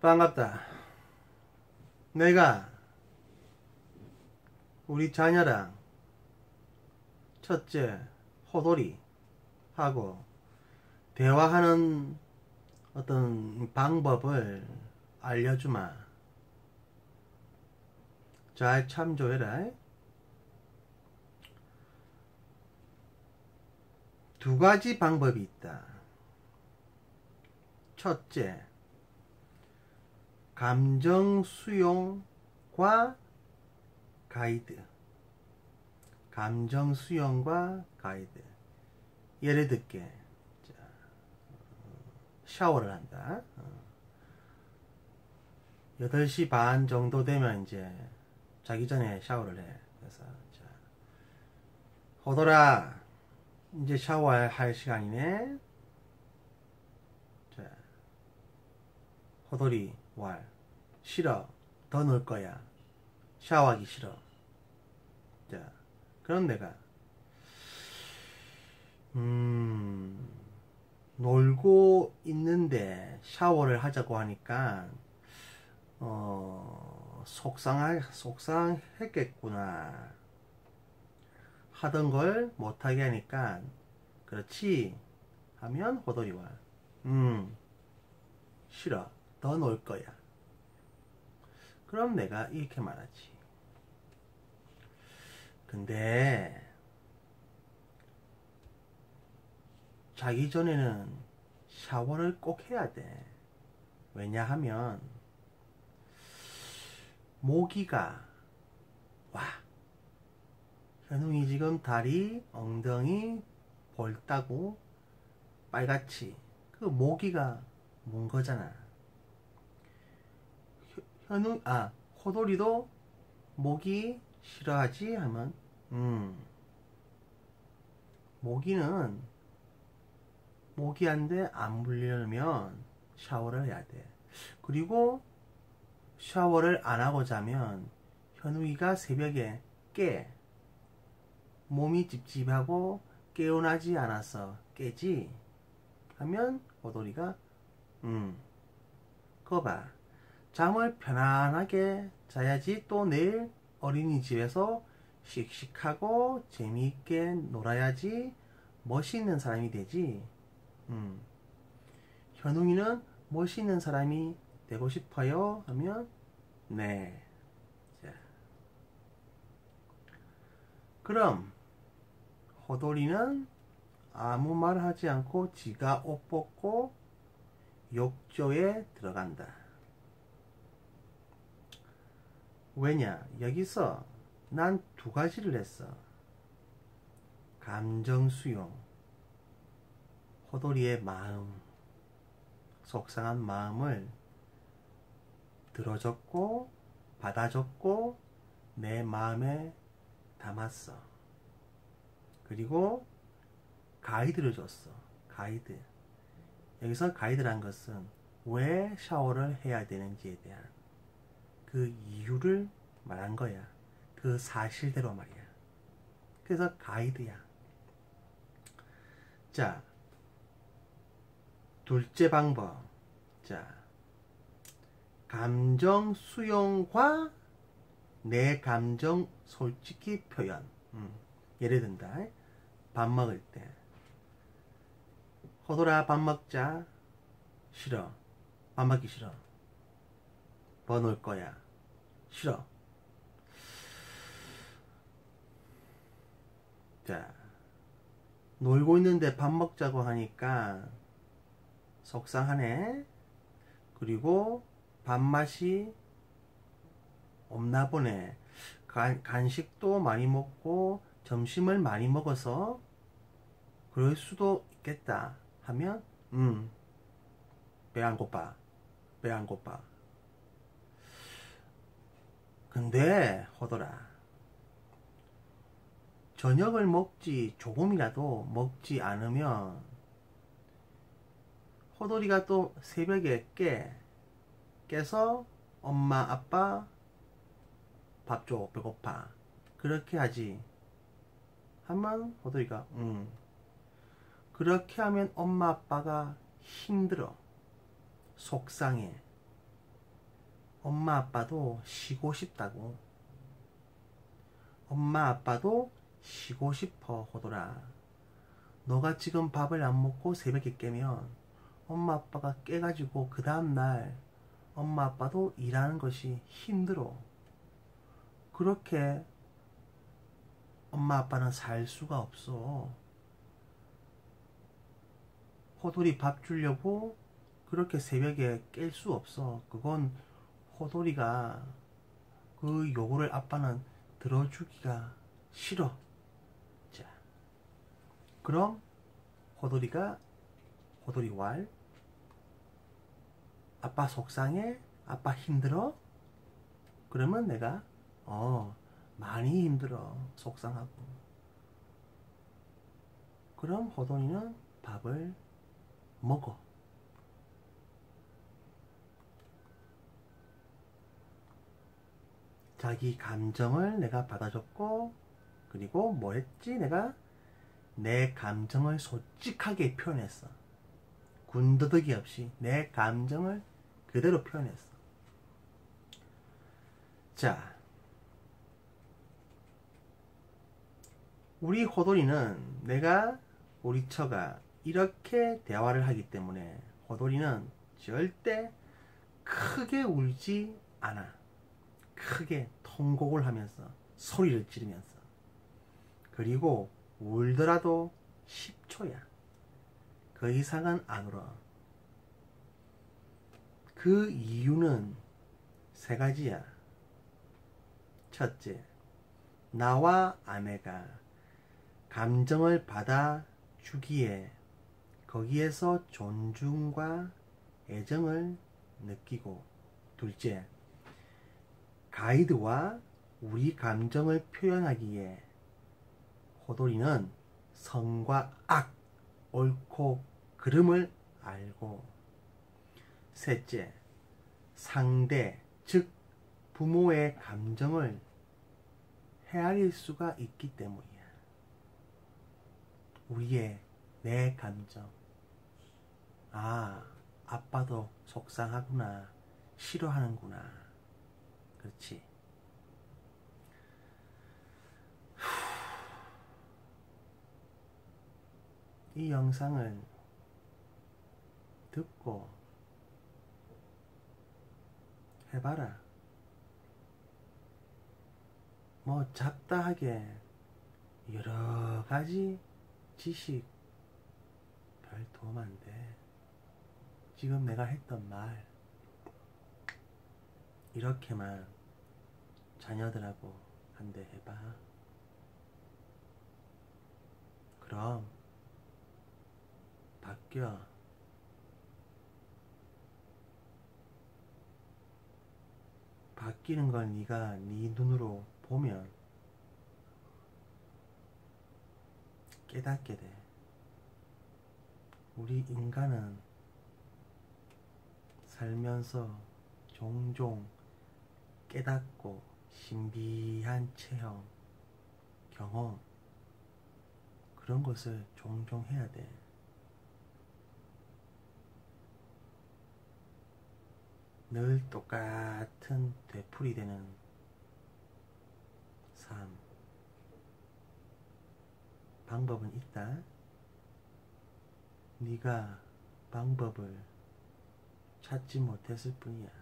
반갑다. 내가 우리 자녀랑 첫째 호돌이 하고 대화하는 어떤 방법을 알려주마. 잘 참조해라. 두 가지 방법이 있다. 첫째, 감정 수용과 가이드. 감정 수용과 가이드. 예를 들게, 샤워를 한다. 8시 반 정도 되면 이제 자기 전에 샤워를 해. 그래서, 자, 호돌아, 이제 샤워할 시간이네. 자, 호돌이 왈 싫어. 더놀 거야. 샤워하기 싫어. 자 그럼 내가. 음 놀고 있는데 샤워를 하자고 하니까 어 속상할 속상했겠구나. 하던 걸 못하게 하니까 그렇지 하면 호돌이와. 음 싫어. 더 놀 거야 그럼 내가 이렇게 말하지 근데 자기 전에는 샤워를 꼭 해야 돼 왜냐하면 모기가 와 현웅이 지금 다리, 엉덩이 볼따고 빨갛지. 그 모기가 문 거잖아. 현웅, 아, 호돌이도 모기 싫어하지? 하면, 음. 모기는 모기한테 안 물리려면 샤워를 해야 돼. 그리고 샤워를 안 하고 자면 현우이가 새벽에 깨. 몸이 찝찝하고 깨어나지 않아서 깨지 하면 오돌이가 음 그거 봐 잠을 편안하게 자야지 또 내일 어린이집에서 씩씩하고 재미있게 놀아야지 멋있는 사람이 되지 음 현웅이는 멋있는 사람이 되고 싶어요 하면 네 자. 그럼 호돌이는 아무 말 하지 않고 지가 옷 벗고 욕조에 들어간다. 왜냐? 여기서 난 두 가지를 했어. 감정 수용. 호돌이의 마음, 속상한 마음을 들어줬고, 받아줬고, 내 마음에 담았어. 그리고 가이드를 줬어. 가이드. 여기서 가이드란 것은 왜 샤워를 해야 되는지에 대한 그 이유를 말한 거야. 그 사실대로 말이야. 그래서 가이드야. 자, 둘째 방법. 자, 감정 수용과 내 감정 솔직히 표현. 음, 예를 든다. 밥 먹을 때 호돌아 밥 먹자 싫어 밥 먹기 싫어 뭐놀 거야. 싫어. 자 놀고 있는데 밥 먹자고 하니까 속상하네. 그리고 밥맛이 없나 보네. 간, 간식도 많이 먹고 점심을 많이 먹어서 그럴 수도 있겠다 하면 음, 배 안 고파 배 안 고파 근데 호돌아 저녁을 먹지 조금이라도 먹지 않으면 호돌이가 또 새벽에 깨 깨서 엄마 아빠 밥 줘 배고파. 그렇게 하지. 하면 호돌이가 음 그렇게 하면 엄마 아빠가 힘들어. 속상해 엄마 아빠도 쉬고 싶다고. 엄마 아빠도 쉬고 싶어 호돌아. 너가 지금 밥을 안 먹고 새벽에 깨면 엄마 아빠가 깨가지고 그 다음날 엄마 아빠도 일하는 것이 힘들어. 그렇게 엄마 아빠는 살 수가 없어. 호돌이 밥 주려고 그렇게 새벽에 깰 수 없어. 그건 호돌이가 그 요구를 아빠는 들어주기가 싫어. 자, 그럼 호돌이가 호돌이 왈 아빠 속상해? 아빠 힘들어? 그러면 내가 어 많이 힘들어 속상하고 그럼 호돈이는 밥을 먹어 자기 감정을 내가 받아줬고 그리고 뭐 했지? 내가 내 감정을 솔직하게 표현했어. 군더더기 없이 내 감정을 그대로 표현했어. 자 우리 호돌이는 내가 우리 처가 이렇게 대화를 하기 때문에 호돌이는 절대 크게 울지 않아. 크게 통곡을 하면서 소리를 지르면서 그리고 울더라도 10초야. 그 이상은 안 울어. 그 이유는 세 가지야. 첫째, 나와 아내가 감정을 받아 주기에 거기에서 존중과 애정을 느끼고 둘째, 가이드와 우리 감정을 표현하기에 호돌이는 성과 악, 옳고 그름을 알고 셋째, 상대, 즉 부모의 감정을 헤아릴 수가 있기 때문이야. 우리의 내 감정. 아, 아빠도 속상하구나. 싫어하는구나. 그렇지. 이 영상을 듣고 해봐라. 뭐 잡다하게 여러 가지 지식 별 도움 안 돼. 지금 내가 했던 말 이렇게만 자녀들하고 한대 해봐. 그럼 바뀌어. 바뀌는 걸 네가 네 눈으로 보면 깨닫게 돼. 우리 인간은 살면서 종종 깨닫고 신비한 체험, 경험, 그런 것을 종종 해야 돼. 늘 똑같은 되풀이 되는 삶. 방법은 있다. 네가 방법을 찾지 못했을 뿐이야.